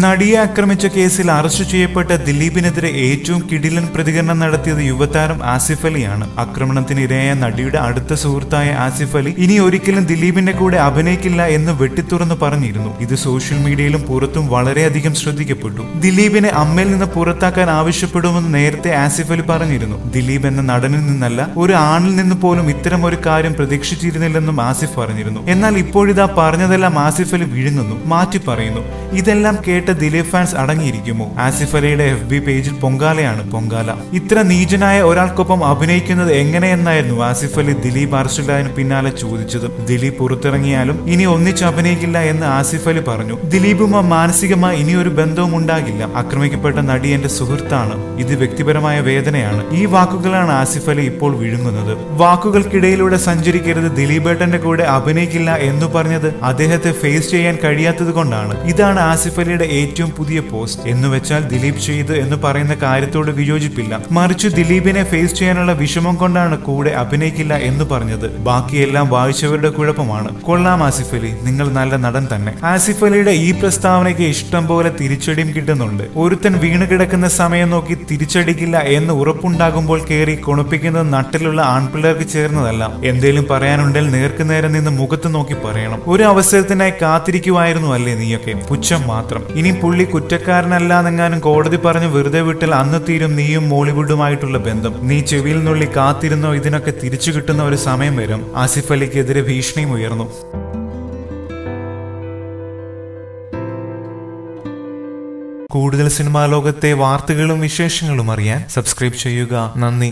നടിയെ ആക്രമിച്ച കേസിൽ അറസ്റ്റ് ചെയ്യപ്പെട്ട ദിലീപിനെതിരെ ഏറ്റവും കിടിലൻ പ്രതികരണം നടത്തിയത് യുവതാരം ആസിഫ് അലിയാണ്. ആക്രമണത്തിന് ഇരയായ നടിയുടെ അടുത്ത സുഹൃത്തായ ആസിഫ് അലി ഇനി ഒരിക്കലും ദിലീപിന്റെ കൂടെ അഭിനയിക്കില്ല എന്ന് വെട്ടിത്തുറന്ന് പറഞ്ഞിരുന്നു. ഇത് സോഷ്യൽ മീഡിയയിലും പുറത്തും വളരെയധികം ശ്രദ്ധിക്കപ്പെട്ടു. ദിലീപിനെ അമ്മയിൽ നിന്ന് പുറത്താക്കാൻ ആവശ്യപ്പെടുമെന്ന് നേരത്തെ ആസിഫ് അലി പറഞ്ഞിരുന്നു. ദിലീപ് എന്ന നടനിൽ നിന്നല്ല ഒരു ആണിൽ നിന്ന് പോലും ഇത്തരം ഒരു കാര്യം പ്രതീക്ഷിച്ചിരുന്നില്ലെന്നും ആസിഫ് പറഞ്ഞിരുന്നു. എന്നാൽ ഇപ്പോഴിതാ പറഞ്ഞതെല്ലാം ആസിഫ് അലി വിഴുങ്ങുന്നു മാറ്റി പറയുന്നു ഇതെല്ലാം കേട്ട ദിലീപ് ഫാൻസ് അടങ്ങിയിരിക്കുമോ? ആസിഫ് അലിയുടെ എഫ് ബി പേജിൽ പൊങ്കാലയാണ് പൊങ്കാല. ഇത്ര നീചനായ ഒരാൾക്കൊപ്പം അഭിനയിക്കുന്നത് എങ്ങനെയെന്നായിരുന്നു ആസിഫ് അലി ദിലീപ് അറസ്റ്റിലായതിനു പിന്നാലെ ചോദിച്ചത്. ദിലീപ് പുറത്തിറങ്ങിയാലും ഇനി ഒന്നിച്ച് അഭിനയിക്കില്ല എന്ന് ആസിഫ് അലി പറഞ്ഞു. ദിലീപുമായി മാനസികമായി ഇനി ഒരു ബന്ധവും ഉണ്ടാകില്ല ആക്രമിക്കപ്പെട്ട നടി എന്റെ സുഹൃത്താണ്. ഇത് വ്യക്തിപരമായ വേദനയാണ്. ഈ വാക്കുകളാണ് ആസിഫ് അലി ഇപ്പോൾ വിഴുങ്ങുന്നത്. വാക്കുകൾക്കിടയിലൂടെ സഞ്ചരിക്കരുത് ദിലീപേട്ടന്റെ കൂടെ അഭിനയിക്കില്ല എന്ന് പറഞ്ഞത് അദ്ദേഹത്തെ ഫേസ് ചെയ്യാൻ കഴിയാത്തത് കൊണ്ടാണ്. ഇതാണ് ആസിഫ് അലിയുടെ ഏറ്റവും പുതിയ പോസ്റ്റ് എന്ന് വെച്ചാൽ ദിലീപ് ചെയ്ത് എന്ന് പറയുന്ന കാര്യത്തോട് വിയോജിപ്പില്ല. മറിച്ച് ദിലീപിനെ ഫേസ് ചെയ്യാനുള്ള വിഷമം കൊണ്ടാണ് കൂടെ അഭിനയിക്കില്ല എന്ന് പറഞ്ഞത്. ബാക്കിയെല്ലാം വായിച്ചവരുടെ കുഴപ്പമാണ്. കൊള്ളാം ആസിഫ് അലി. നിങ്ങൾ നല്ല നടൻ തന്നെ. ആസിഫ് അലിയുടെ ഈ പ്രസ്താവനയ്ക്ക് ഇഷ്ടം പോലെ തിരിച്ചടിയും കിട്ടുന്നുണ്ട്. ഒരുത്തൻ വീണ് കിടക്കുന്ന സമയം നോക്കി തിരിച്ചടിക്കില്ല എന്ന് ഉറപ്പുണ്ടാകുമ്പോൾ കയറി കുണപ്പിക്കുന്നത് നട്ടിലുള്ള ആൺപിള്ളേർക്ക് ചേർന്നതല്ല. എന്തേലും പറയാനുണ്ടെങ്കിൽ നേർക്കുനേരെ നിന്ന് മുഖത്ത് നോക്കി പറയണം. ഒരു അവസരത്തിനായി കാത്തിരിക്കുമായിരുന്നു അല്ലേ നീയൊക്കെ? പുച്ഛം മാത്രം. ഇനി പുള്ളി കുറ്റക്കാരനല്ലാന്നെങ്ങാനും കോടതി പറഞ്ഞു വെറുതെ വിട്ടാൽ അന്ന് തീരും നീയും മോളിവുഡുമായിട്ടുള്ള ബന്ധം. നീ ചെവിയിൽ നുള്ളി കാത്തിരുന്നോ? ഇതിനൊക്കെ തിരിച്ചു കിട്ടുന്ന ഒരു സമയം വരും. ആസിഫ് അലിക്കെതിരെ ഭീഷണിയും ഉയർന്നു. കൂടുതൽ സിനിമാ ലോകത്തെ വാർത്തകളും വിശേഷങ്ങളും അറിയാൻ സബ്സ്ക്രൈബ് ചെയ്യുക. നന്ദി.